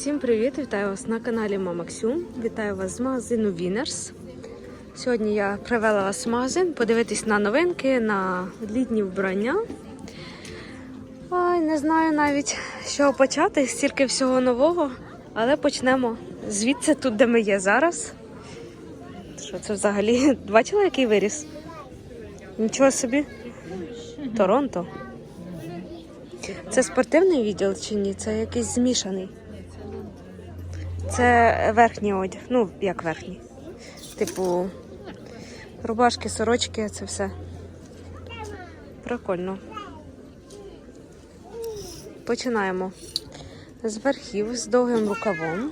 Всім привіт! Вітаю вас на каналі Мама Ксю. Вітаю вас з магазину Winners. Сьогодні я привела вас в магазин подивитись на новинки, на літні вбрання. Ой, не знаю навіть, з чого почати, стільки всього нового, але почнемо звідси, тут, де ми є зараз. Що це взагалі? Бачила, який виріс? Нічого собі. Торонто. Це спортивний відділ чи ні? Це якийсь змішаний. Це верхній одяг. Ну, як верхній. Типу, рубашки, сорочки, це все. Прикольно. Починаємо з верхів з довгим рукавом.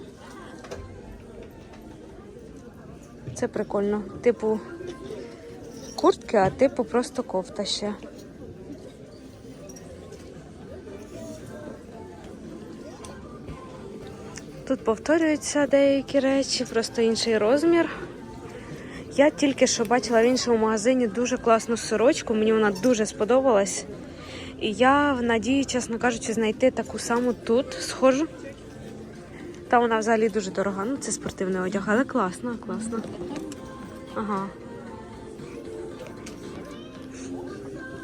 Це прикольно. Типу куртки, а типу просто кофта ще. Тут повторюються деякі речі, просто інший розмір. Я тільки що бачила в іншому магазині дуже класну сорочку, мені вона дуже сподобалась. І я в надії, чесно кажучи, знайти таку саму тут схожу. Та вона взагалі дуже дорога. Ну, це спортивний одяг, але класно, класно. Ага.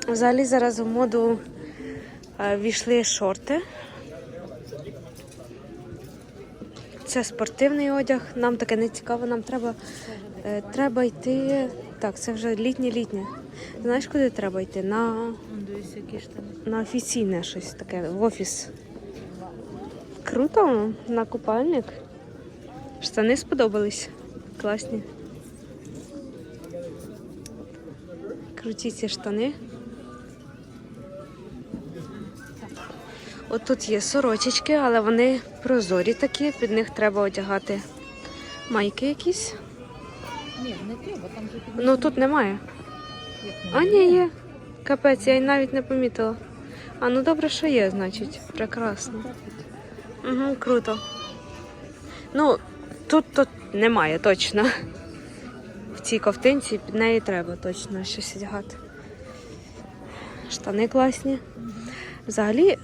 Взагалі зараз в моду е, війшли шорти. Це спортивний одяг. Нам таке не цікаво. Нам треба, е, треба йти. Так, це вже літнє-літнє. Знаєш, куди треба йти? На, на офіційне щось таке, в офіс. Круто, на купальник. Штани сподобались. Класні. Круті ці штани. От тут є сорочечки, але вони прозорі такі, під них треба одягати майки якісь. Ні, не треба, там же під Ну тут немає. А ні, є. Капець, я й навіть не помітила. А ну добре, що є, значить. Прекрасно. Угу, круто. Ну, тут тут немає точно. В цій ковтинці під неї треба точно щось одягати. Штани класні. Взагалі,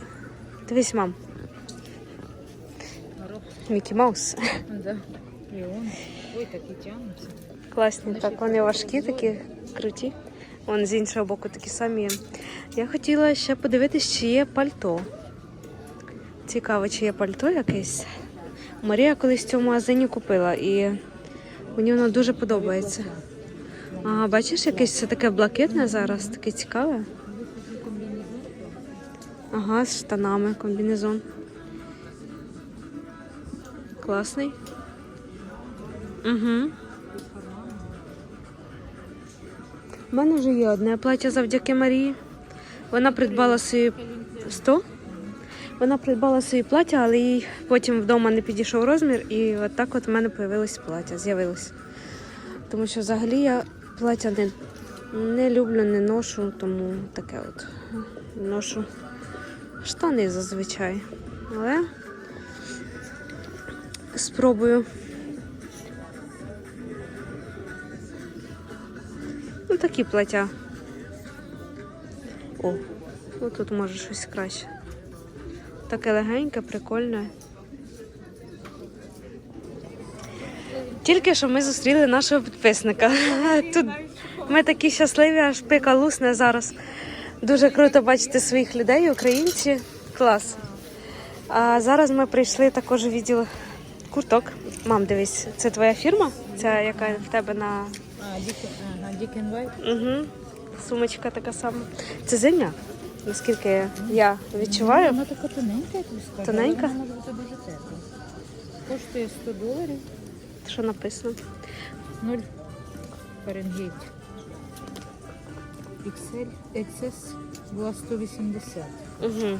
дивись, мам. Мікі Маус. Да. І он. Ой, такі тягнуться. Класні, так вони важкі, такі круті. Вон з іншого боку такі самі. Я хотіла ще подивитись, чи є пальто. Цікаво, чи є пальто якесь. Марія колись в цьому магазині купила і мені воно дуже подобається. А бачиш, якесь таке блакитне зараз, таке цікаве. Ага, з штанами комбінезон. Класний. Угу. У мене вже є одне плаття завдяки Марії. Вона придбала собі 100. Вона придбала собі плаття, але їй потім вдома не підійшов розмір, і от так от в мене появилось плаття, з'явилось. Тому що взагалі я плаття не, не люблю, не ношу, тому таке от ношу штани зазвичай. Але спробую. Ну, такі плаття. О, ну тут може щось краще. Таке легеньке, прикольне. Тільки що ми зустріли нашого підписника. Тут ми такі щасливі, аж пика лусне зараз. Дуже круто бачити своїх людей, українці. Клас. А зараз ми прийшли також у відділ курток. Мам, дивись, це твоя фірма? Ця, яка в тебе на. Угу. Сумочка така сама. Це зимня, наскільки я відчуваю. Вона така тоненька, я тобі скажу. Тоненька? Вона може бути дуже тепла. Коштує 100 доларів. Що написано? 0 Фаренгейт. XL, XS була 180. Угу.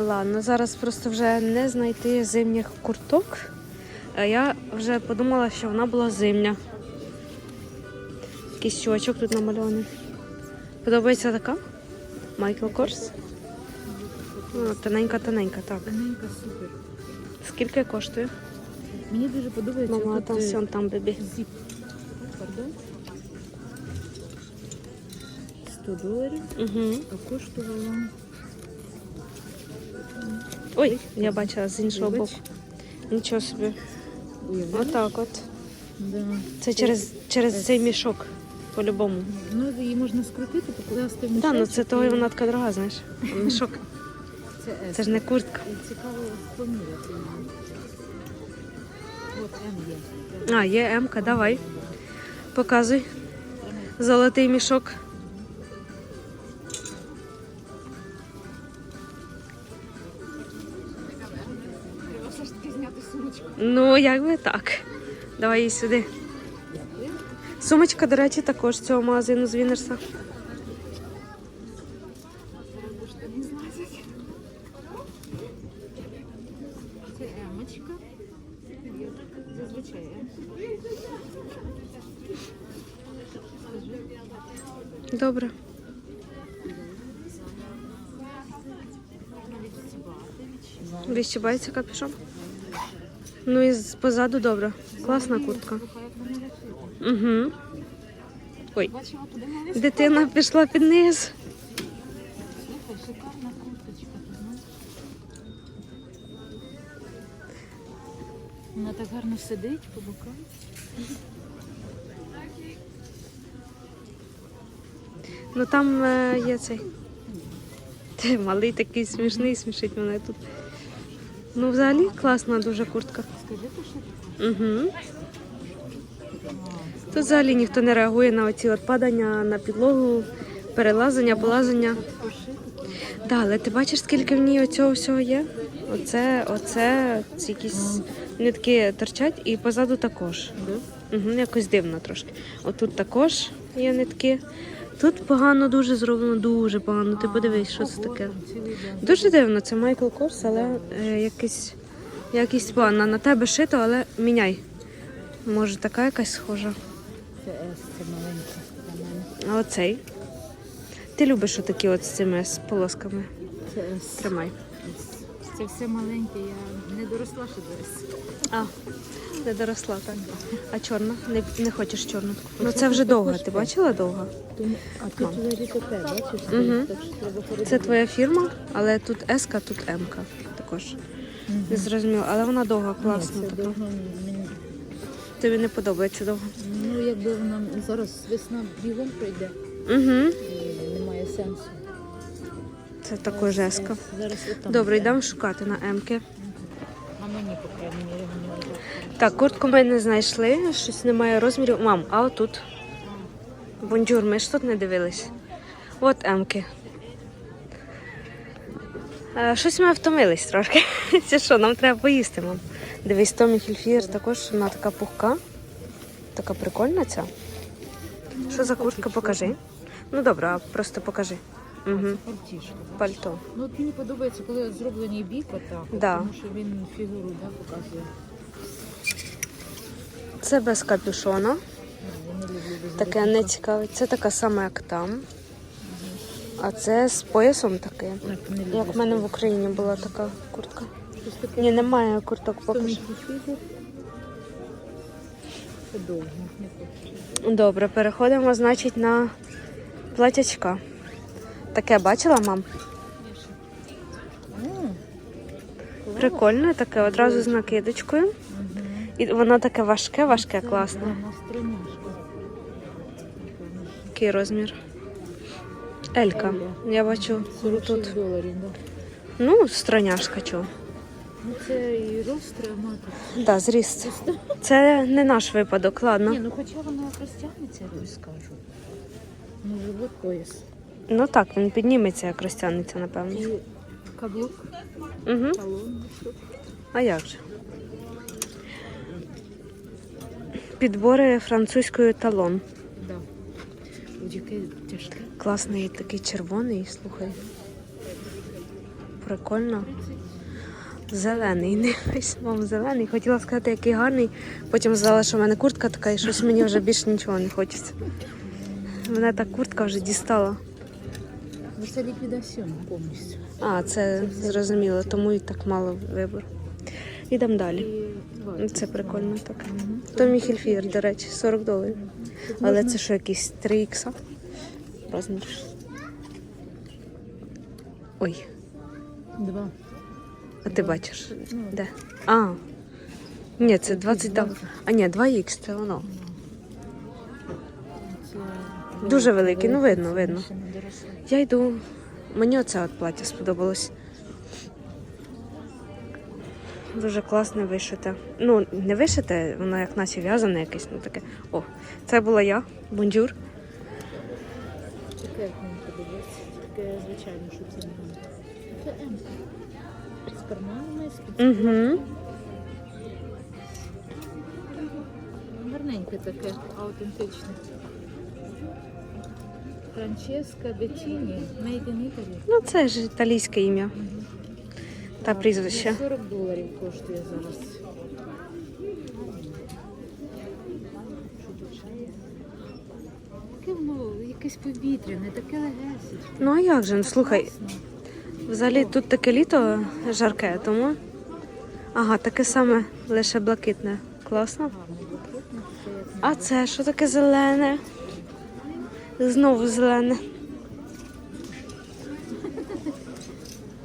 Ладно, зараз просто вже не знайти зимніх курток. А я вже подумала, що вона була зимня. Якийсь чувачок тут намальований. Подобається така? Майкл Корс? Ну, тоненька-тоненька, так. Тоненька, супер. Скільки коштує? Мені дуже подобається Мама, тут, е, атенсіон там бебі. зіп. 100 доларів, Угу. а коштувало Ой, я бачила з іншого Вибач. боку. Нічого собі. Уявляєш? Отак от. Да. Це через, через цей мішок. По-любому. Ну, її можна скрутити, покласти в Так, мішечок. ну це того і вона така дорога, знаєш. Мішок. Це, Це ж не куртка. І Цікаво поміряти. От М є. А, є М-ка, давай. Показуй. Золотий мішок. Ну, як би так. Давай її сюди. Сумочка, до речі, також цього магазину з Вінерса. Добре. Відчіпати. Капюшон. Ну і позаду добре. Класна куртка. Угу. Ой, дитина пішла під низ. Вона так гарно сидить по бокам. Ну там е, є цей. Ти малий такий смішний, смішить мене тут. Ну, взагалі класна дуже куртка. Скажи, то що таке? Угу. Тут взагалі ніхто не реагує на оці от падання на підлогу, перелазення, полазення. Пошити. Так, але ти бачиш, скільки в ній оцього всього є? Оце, оце, ці якісь нитки торчать і позаду також. Угу, якось дивно трошки. Отут також є нитки. Тут погано дуже зроблено, дуже погано. Ти подивись, що це таке. Дуже дивно, це Майкл Корс, але е, якийсь, якийсь погано. На тебе шито, але міняй. Може, така якась схожа. Це С, це маленька. А оцей. Ти любиш отакі от з цими з полосками. Це С. Тримай. Це все маленьке, я не доросла ще дорос. А, не доросла, так. А чорна? Не, не хочеш чорну? Ну це вже довга. Ти бачила довга? А тут взагалі таке, бачиш? Треба Це твоя фірма, але тут S, тут М також. Не зрозуміло, але вона довга, класна. Це така. довго мені. Тобі не подобається довго. Ну, якби вона зараз весна бігом пройде, Угу. і немає сенсу. Це також. Зараз отам. Добре, йде. йдемо шукати на М-ки. А мені, по крайній мірі, мені вже. Так, куртку ми не знайшли, щось немає розмірів. Мам, а отут. Бонджур, ми ж тут не дивились. От М-ки. Е, Щось ми втомились трошки. Це що, нам треба поїсти, мам. Дивись, Томі Хільфір також вона така пухка. Така прикольна ця. Що за куртка? Покажи. Ну добре, а просто покажи. Угу. Пальтішко. Пальто. Ну, от мені подобається, коли зроблений бік отак, от, Да. тому що він фігуру да, показує. Це без капюшона. Ну, Таке не цікавить. Це така сама, як там. А це з поясом таке. Як в мене в Україні була така куртка. Ні, немає курток поки що. Добре, переходимо, значить, на платячка. Таке бачила, мам? Прикольне таке, одразу з накидочкою. І воно таке важке, важке, класне. Який розмір? Елька. Я бачу тут. доларів. Ну, строняшка чого. Ну це і рост травматик. Да, зріст. Це не наш випадок, ладно. Ні, ну хоча вона розтягнеться, я тобі скажу. Ну, живот пояс. Ну так, він підніметься, як розтягнеться, напевно. І каблук, Угу. талон. А як же? Підбори французькою талон. Да. Будь-яке тяжке. Класний такий червоний, слухай. Прикольно. Зелений. Не ось мам, зелений. Хотіла сказати, який гарний. Потім сказала, що в мене куртка така, і щось мені вже більше нічого не хочеться. Мене та куртка вже дістала. Ну це ліквідаціон повністю. А, це зрозуміло, тому і так мало вибору. Ідемо далі. Це прикольно так. Мгм. Томі Хільфір, до речі, 40 доларів. Але це що, якийсь 3 ікса? Розмір. Ой, Два. А ти бачиш? Де? А. Ні, це 20 там. А ні, 2х, це воно. Це Дуже великий, ну, видно, видно. Я йду. Мені оце от плаття сподобалось. Дуже класне вишите. Ну, не вишите, воно як наче в'язане якесь, ну таке. О, це була я, бонджур. Звичайно, що це не Це М. З карманами, з під Угу. Гарненьке таке, аутентичне. Франческа Беттіні, Made in Italy. Ну, це ж італійське ім'я та прізвище. 40 доларів коштує зараз. Що тут ще є? Таке воно якесь повітряне, таке легесечке. Ну а як же? Ну, слухай, взагалі тут таке літо жарке, тому. Ага, таке саме, лише блакитне. Класно. А це що таке зелене? Знову зелене.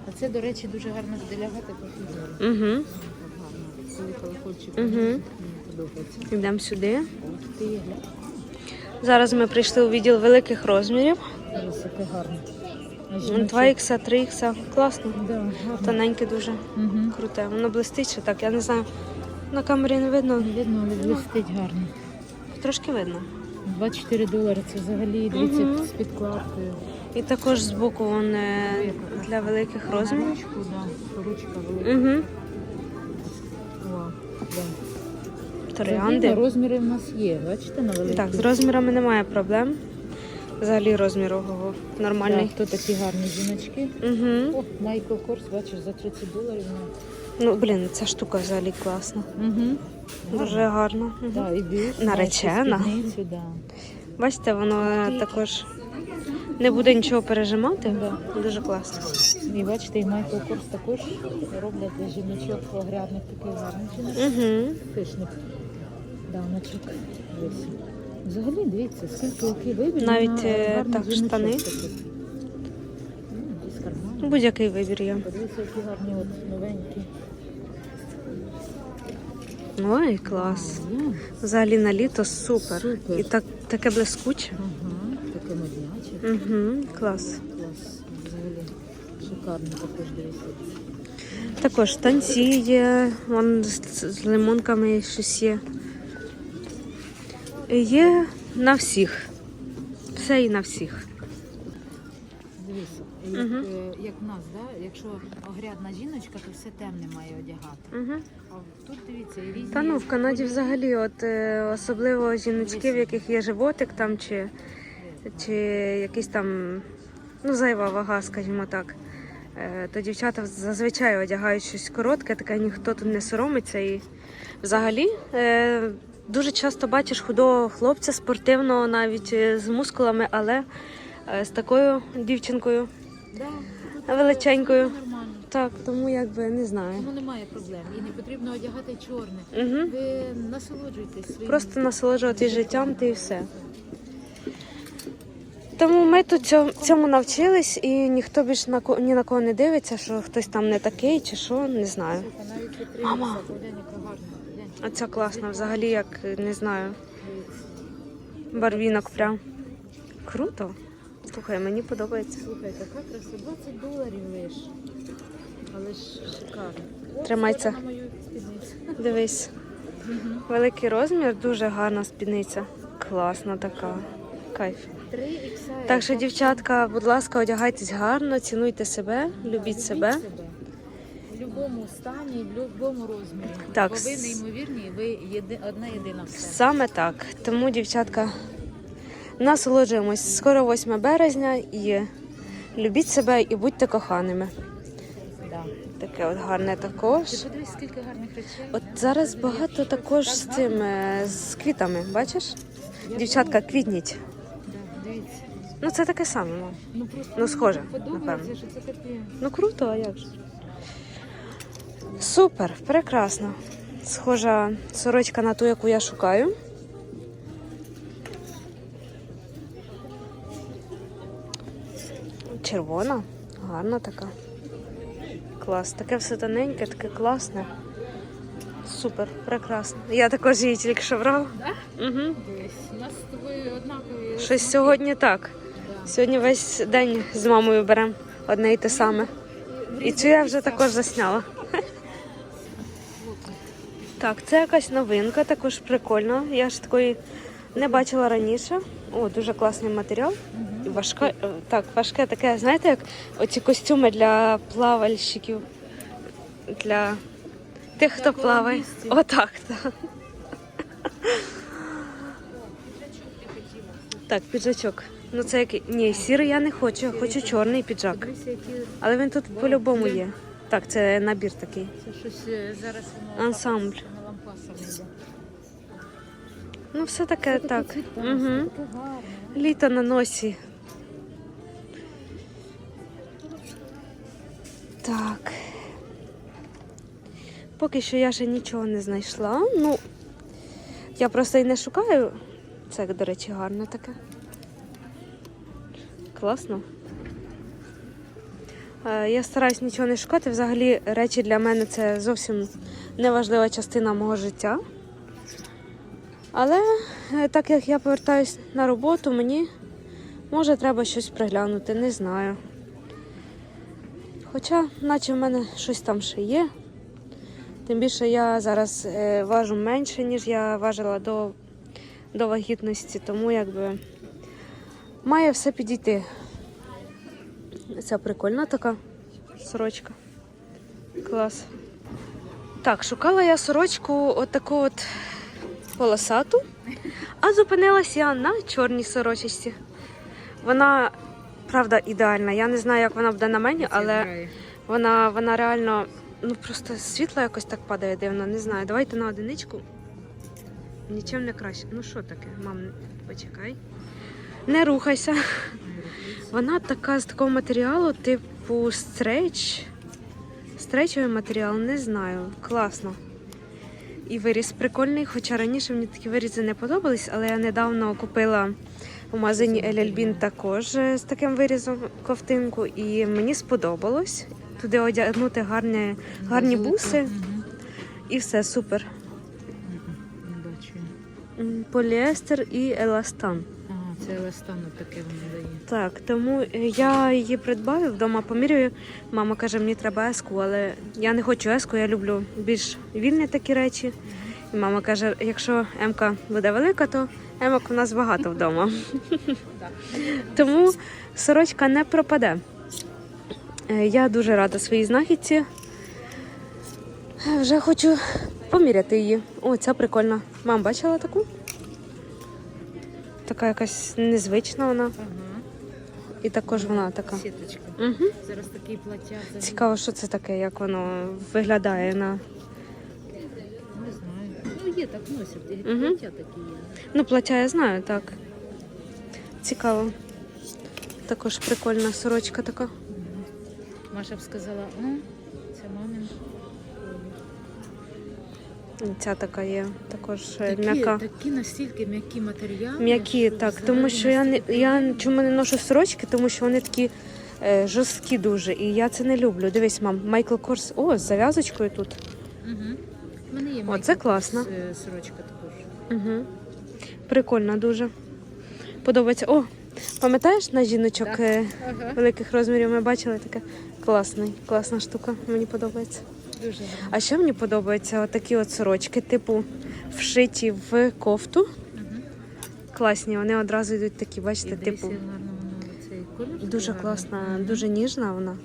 А це, до речі, дуже гарно буде по. Угу. Коли колокольчик Мгм. подобається. Йдемо сюди. Ух ти, глянь. Зараз ми прийшли у відділ великих розмірів. Ось яке гарне. А 2 х 3 х Класно. Да. Тоненьке дуже Угу. круте. Воно блистить ще так, я не знаю. На камері не видно. Видно, але блистить гарно. Трошки видно. 24 долари це взагалі дивіться Мгм. з підкладкою. І також збоку він е, для великих розмірів. Ручку, да. Ручка велика. Угу. Троянди. розміри в нас є, бачите, на великі. Так, з розмірами немає проблем. Взагалі розмір ого, нормальний. Да, хто такі гарні жіночки. Угу. О, Майкл Корс, бачиш, за 30 доларів. Ну, блін, ця штука взагалі класна. Угу. Дуже гарно. Мгм. Да, і Наречена. спідницю, да. Бачите, воно також не буде нічого пережимати. Дуже класно. І бачите, і Майкл Корс також роблять для жіночок огрядних таких гарних жіночок. Угу. Пишних дамочок. Ось. Взагалі, дивіться, скільки який вибір. Навіть, на е, так, штани. карманом. Будь-який вибір є. Подивіться, які гарні от новенькі. Ой, клас. Взагалі на літо супер. Супер. І так, таке блискуче. Ага, таке модняче. Угу. Клас. Клас. Взагалі. Шикарно також дивіться. Також танці є, вон з, з лимонками щось є. Є на всіх. Все і на всіх. Дивіться, як, Мгм. е, як в нас, да? якщо огрядна жіночка, то все темне має одягати. Угу. А тут дивіться, і різні. Та ну в Канаді взагалі, от е, особливо жіночки, в яких є животик там чи, чи якийсь там ну, зайва вага, скажімо так. Е, То дівчата зазвичай одягають щось коротке, таке ніхто тут не соромиться. І взагалі е, дуже часто бачиш худого хлопця спортивного, навіть е, з мускулами, але е, з такою дівчинкою Да, величенькою. нормально. Так, тому якби не знаю. Тому немає проблем. І не потрібно одягати чорне. Угу. Ви насолоджуйтесь своїм. Просто насолоджуватись життям та і все. Тому ми тут цьо- цьому навчились і ніхто більш на ні на кого не дивиться, що хтось там не такий чи що, не знаю. Мама. поглянь, яка гарна. Глянь, А ця класна взагалі, як не знаю, барвінок прям. Круто. Слухай, мені подобається. Слухай, така краса, 20 доларів лиш. Але ж шикарно. О, Тримай схоже це. на мою спідницю. Дивись. Великий розмір, дуже гарна спідниця. Класна така. Кайф. 3 XL. Так що, дівчатка, будь ласка, одягайтесь гарно, цінуйте себе, любіть себе. Будь-якому стані, в будь-якому розмірі. Так. Бо ви неймовірні, ви єди... одна єдина все. Саме так. Тому, дівчатка, насолоджуємось. Скоро 8 березня і любіть себе і будьте коханими. Да. Таке от гарне також. Ти подивись, скільки гарних речей. От зараз багато також з цим е, з квітами, бачиш? Дівчатка, квітніть. Дивіться. Ну це таке саме, мам. Ну, просто Ну, схоже, напевно. що це капець. Ну круто, а як же? Супер, прекрасно. Схожа сорочка на ту, яку я шукаю. Червона, гарна така. Клас. Таке все тоненьке, таке класне. Супер, прекрасно. Я також її тільки що брала. Да? Угу. У нас з тобою однакові. Щось сьогодні так. Да. Сьогодні весь день з мамою беремо одне і те саме. І цю я вже також засняла. Так, це якась новинка, також прикольно. Я ж такої не бачила раніше. О, дуже класний матеріал. І Важка, е, так, важке таке, знаєте, як оці костюми для плавальщиків, для тих, хто плаває. Отак, так. Так, піджачок. Ну це який. Ні, сірий я не хочу, я хочу чорний піджак. Але він тут по-любому є. Так, це набір такий. це щось е, зараз воно Ансамбль. на лампасах йде. Ну, все таке так. таке цвітасте, Угу. таке гарне. Літо на носі. Так. Поки що я ще нічого не знайшла. Ну, я просто і не шукаю. Це, до речі, гарно таке. Класно. Е, Я стараюсь нічого не шукати. Взагалі, речі для мене це зовсім неважлива частина мого життя. Але е, так як я повертаюсь на роботу, мені може треба щось приглянути, не знаю. Хоча, наче в мене щось там ще є. Тим більше я зараз е, важу менше, ніж я важила до, до вагітності, тому якби має все підійти. Ця прикольна така сорочка. Клас. Так, шукала я сорочку отаку от полосату, а зупинилась я на чорній сорочці. Вона, правда, ідеальна. Я не знаю, як вона буде на мені, але вона, вона реально, ну просто світло якось так падає дивно. Не знаю. Давайте на одиничку. Нічим не краще. Ну що таке, мам, почекай. Не рухайся. Вона така з такого матеріалу, типу стреч. Стречовий матеріал, не знаю. Класно. І виріз прикольний, хоча раніше мені такі вирізи не подобались, але я недавно купила у магазині Ель також з таким вирізом ковтинку, і мені сподобалось туди одягнути гарні, гарні буси, і все супер. Поліестер і еластан. Це еластану таке воно дає. Так, тому е, я її придбаю вдома, поміряю. Мама каже, мені треба еску, але я не хочу еску, я люблю більш вільні такі речі. І мама каже, якщо Емка буде велика, то емок у нас багато вдома. Тому сорочка не пропаде. Е, Я дуже рада своїй знахідці. Е, Вже хочу поміряти її. О, ця прикольна. Мам, бачила таку? Така якась незвична вона. Ага. І також вона така. Сіточка. Угу. Зараз такі плаття. взагалі. Цікаво, що це таке, як воно виглядає на. Не знаю. Ну, є так носять. і Мгм. Плаття такі є. Ну, плаття я знаю, так. Цікаво. Також прикольна сорочка така. Маша б сказала, ну, це мамин. Ця така є, також е, Такі, м'яка. такі настільки м'які матеріали. М'які, так. Тому що я не я чому не ношу сорочки, тому що вони такі е, жорсткі дуже. І я це не люблю. Дивись, мам, Майкл Корс. О, з зав'язочкою тут. Мгм. У мене є О, це класно. Е, сорочка також. Угу. Прикольно дуже. Подобається. О, пам'ятаєш на жіночок Так. е, Ага. великих розмірів ми бачили таке класний, класна штука. Мені подобається. Дуже гарно. А ще мені подобаються такі от сорочки, типу вшиті в кофту. Мгм. Класні, вони одразу йдуть такі, бачите, типу. гарно колір. Дуже класна, Мгм. дуже ніжна вона.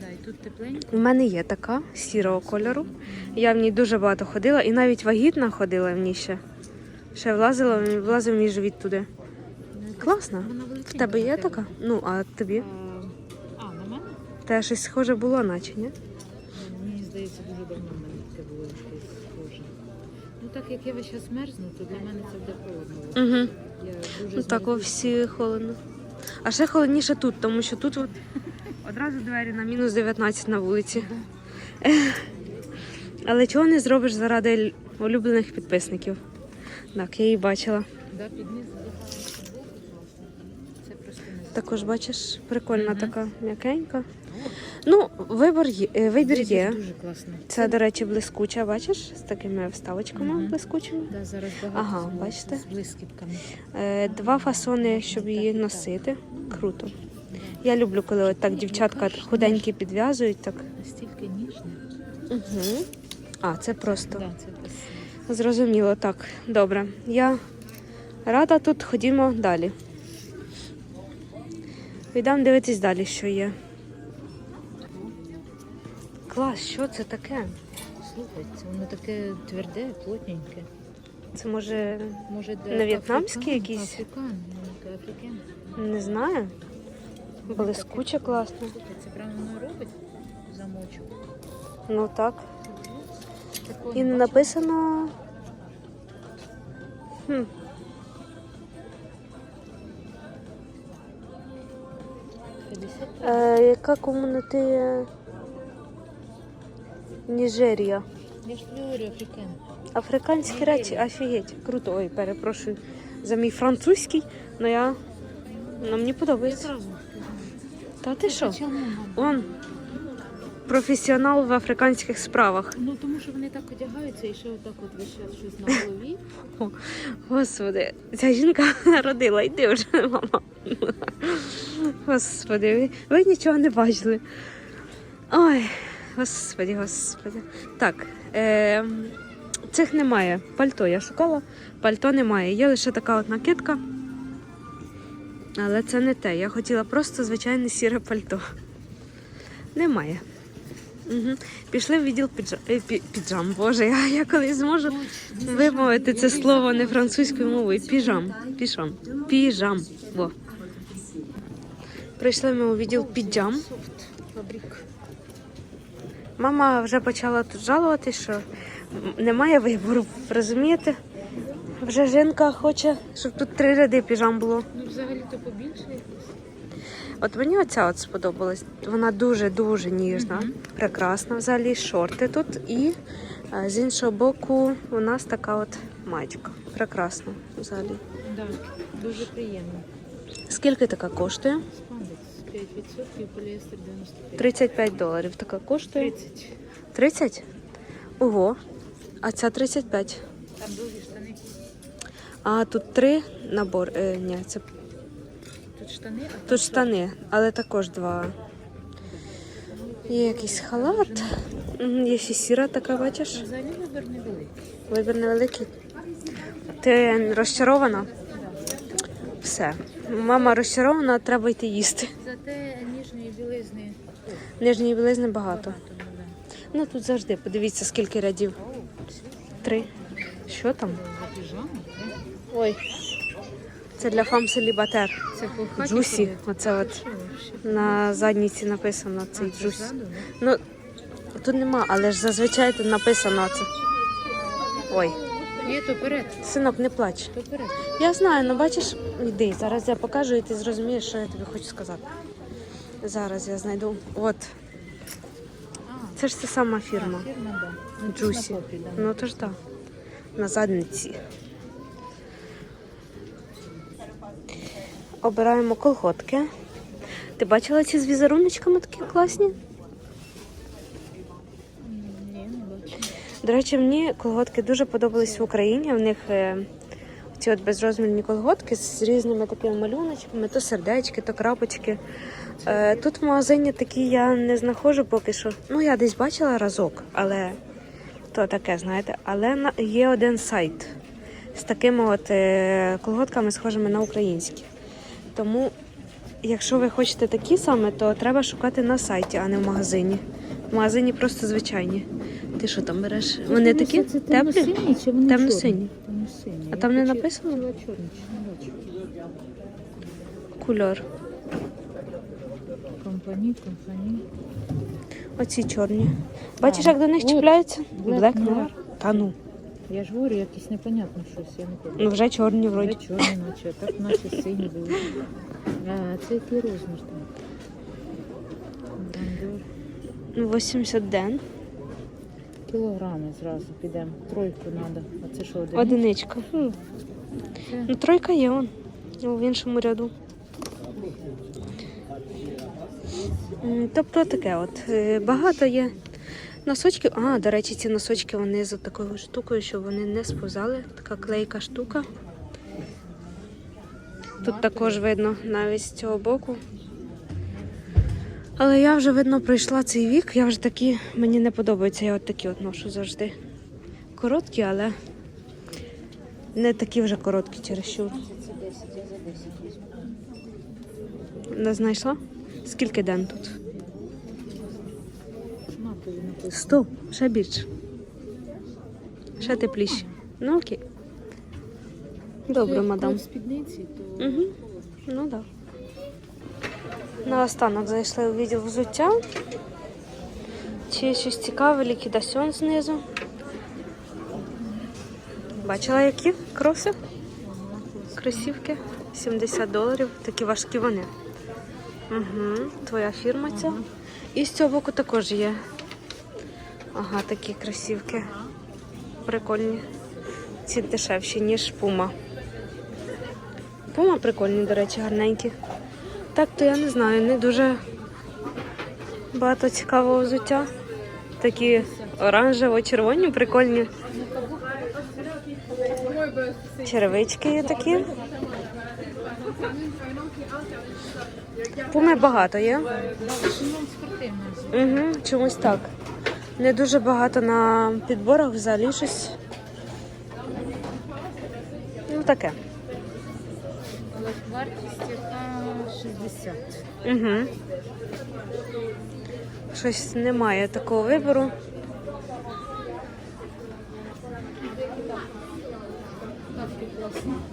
Да, і тут тепленько. У мене є така сірого кольору. Я в ній дуже багато ходила, і навіть вагітна ходила в ній ще. Ще влазила, влазив мій живіт туди. Ну, Класно. Вона В тебе є така? Ну, а тобі? А, на мене? Те щось схоже було, наче, ні? Ну, здається, дуже давно в мене було щось схоже. Ну так як я весь час мерзну, то для мене це буде холодно. Угу. Я дуже Ну так, во всі холодно. А ще холодніше тут, тому що тут от одразу двері на мінус 19 на вулиці. Але чого не зробиш заради л- улюблених підписників? Так, я її бачила. Да, під низ футболку класно. Це просто не Також бачиш, прикольна Мгм. така м'якенька. Ну, вибір є. е, Вибір є. Дуже класно. Це, до речі, блискуча, бачиш, з такими вставочками Мгм. блискучими. Да, зараз багато Ага, з- бачите? з блискітками. Е, Два фасони, щоб її носити. Круто. Я люблю, коли от так дівчатка худенькі підв'язують. Так. Настільки ніжне. Угу. А, це просто. Да, це. Зрозуміло, так. Добре. Я рада тут, ходімо далі. Підемо дивитись далі, що є. Клас, що це таке? Слухай, це воно таке тверде, плотненьке. Це може, Може, Не в'єтнамський африкан? якийсь? Африкан, ну, африкан. не знаю. Блискуче класно. Слухай, це прямо воно робить замочок. Ну так. Такого І не написано. Хм. Е, яка комунітия Нігерія. Я ж говорю, африкан. Африканські речі, офігеть. Круто. Ой, перепрошую за мій французький, але я. Ну, мені подобається. Та ти що? Он професіонал в африканських справах. Ну тому що вони так одягаються і ще отак от час щось на голові. Господи, ця жінка народила, йди вже, мама. Господи, ви, ви нічого не бачили. Ой, господи, господи. Так, е, цих немає. Пальто я шукала, пальто немає. Є лише така от накидка. Але це не те. Я хотіла просто звичайне сіре пальто. Немає. Угу. Пішли в відділ піджам. піджам. Боже, я, я колись зможу вимовити це слово не французькою мовою. Піжам. Пішам. Піжам. Во. Прийшли ми у відділ піджам. Мама вже почала тут жалувати, що немає вибору. Розумієте? Вже жінка хоче, щоб тут три ряди піжам було. Ну взагалі то побільше якось. От мені оця от сподобалась. Вона дуже-дуже ніжна, Мгм. прекрасна. Взагалі шорти тут. І е, з іншого боку у нас така от маєчка. Прекрасна взагалі. Да, дуже приємно. Скільки така коштує? Спандекс 5%, поліестер 95. 35 доларів така коштує. 30. 30? Ого. А ця 35. Там довгі штани. А тут три набор. Е, ні, це Тут штани, а тут штани, але також два. Є якийсь халат. Мгм, Є ще сіра така, бачиш? взагалі вибір невеликий. Вибір невеликий. Ти розчарована? Все. Мама розчарована, треба йти їсти. Зате ніжної білизни Нижньої білизни багато. ну. Ну тут завжди подивіться, скільки рядів. Три. Що там? Ой. Це для фам селібатер. Це по Джусі. Оце от на задніці написано цей це джусі. Ну тут нема, але ж зазвичай тут написано це. Ой, Ні, то перед, синок, не плач. то перед. Я знаю, ну бачиш, йди, зараз я покажу і ти зрозумієш, що я тобі хочу сказати. Зараз я знайду. От, це ж та сама фірма. фірма, да. Ну, Джусі. на попі, да. Ну то ж так. На задниці. Обираємо колготки. Ти бачила ці з візеруночками такі класні? М, Ні, не бачу. До речі, мені колготки дуже подобались в Україні. В них е, ці от безрозмірні колготки з різними такими малюночками, то сердечки, то крапочки. Е, тут в магазині такі я не знаходжу поки що. Ну, я десь бачила разок, але то таке, знаєте. Але є один сайт з такими от е, колготками, схожими на українські. Тому, якщо ви хочете такі саме, то треба шукати на сайті, а не в магазині. В магазині просто звичайні. Ти що там береш? Вони такі теплі? темно-сині чи вони Темно-сині. А там не написано? Кульор. Компані, компані. Оці чорні. Бачиш, як до них чіпляються? Black Noir. Та ну. Я ж говорю, якісь непонятно щось, я не Ну вже чорні Вже вроді. чорні наче, а так наче сині були. А це який розмір там? Ну, 80 ден. Кілограми зразу підемо. Тройку треба. А це що, один? Одиничка. Це Ну, тройка є он. В іншому ряду. Тобто таке от. е, Багато є носочків. А, до речі, ці носочки вони за такою штукою, щоб вони не сповзали. Така клейка штука. Тут також видно навіть з цього боку. Але я вже, видно, пройшла цей вік. Я вже такі, мені не подобається. Я от такі от ношу завжди. Короткі, але не такі вже короткі чересчур. Це 10, я за 10. Не знайшла? Скільки ден тут? Сто, ще більше. Ще тепліше. Ну окей. Добре, мадам. спідниці, то Угу. Ну так. Да. Наостанок зайшли у відділ взуття. Чи є щось цікаве, ліквідасьон знизу. Бачила які кроси? Кросівки. 70 доларів. Такі важкі вони. Угу. Твоя фірма ця. І з цього боку також є. Ага, такі кросівки. Прикольні. Ці дешевші, ніж пума. Пума прикольні, до речі, гарненькі. Так, то я не знаю, не дуже багато цікавого взуття. Такі оранжево-червоні, прикольні. Черевички є такі. Пуми багато є. Угу, чомусь так. Не дуже багато на підборах взагалі щось. Ну таке. 60. Угу. Щось немає такого вибору.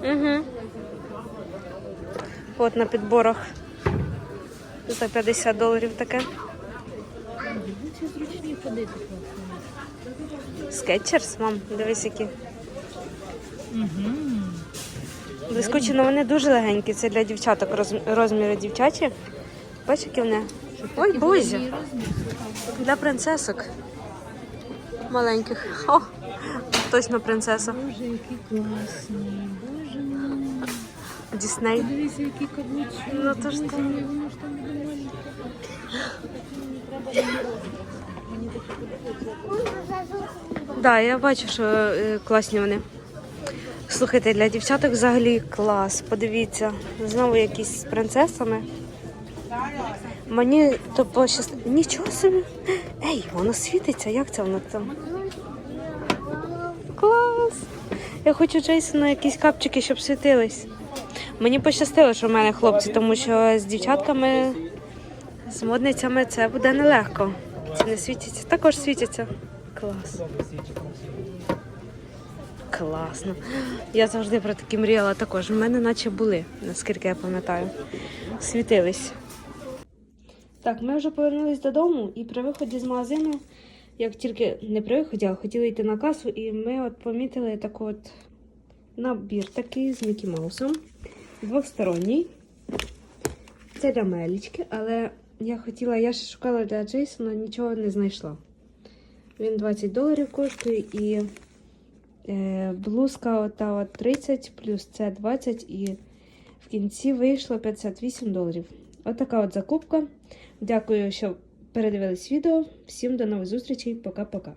Угу. От на підборах за 50 доларів таке. Скетчерс, мам, дивись які. Угу. Блискучі, але вони дуже легенькі. Це для дівчаток роз- розміри дівчачі. Бачиш, які вони? Ой, бозі. Для принцесок. Маленьких. О, точно принцеса. Боже, які класні. Боже мій. Дісней. Дивіться, які каблучки. Ну, то ж воно там подобається. Да, я бачу, що е, класні вони. Слухайте, для дівчаток взагалі клас. Подивіться, знову якісь з принцесами. Мені то пощаст... Нічого собі. Ей, воно світиться, як це воно там? Клас! Я хочу Джейсону якісь капчики, щоб світились. Мені пощастило, що в мене хлопці, тому що з дівчатками, з модницями це буде нелегко. Ці не світяться. Також світяться. Клас. Класно. Я завжди про такі мріяла також. У мене наче були, наскільки я пам'ятаю. Світились. Так, ми вже повернулись додому і при виході з магазину, як тільки не при виході, а хотіли йти на касу, і ми от помітили так от набір такий з Мікі Маусом. Двосторонній. Це для Мелічки, але я хотіла, я ще шукала для Джейсона, нічого не знайшла. Він 20 доларів коштує і Е, блузка ота от 30 плюс це 20 і в кінці вийшло 58 доларів. Отака от, от закупка. Дякую, що передивились відео. Всім до нових зустрічей. Пока-пока.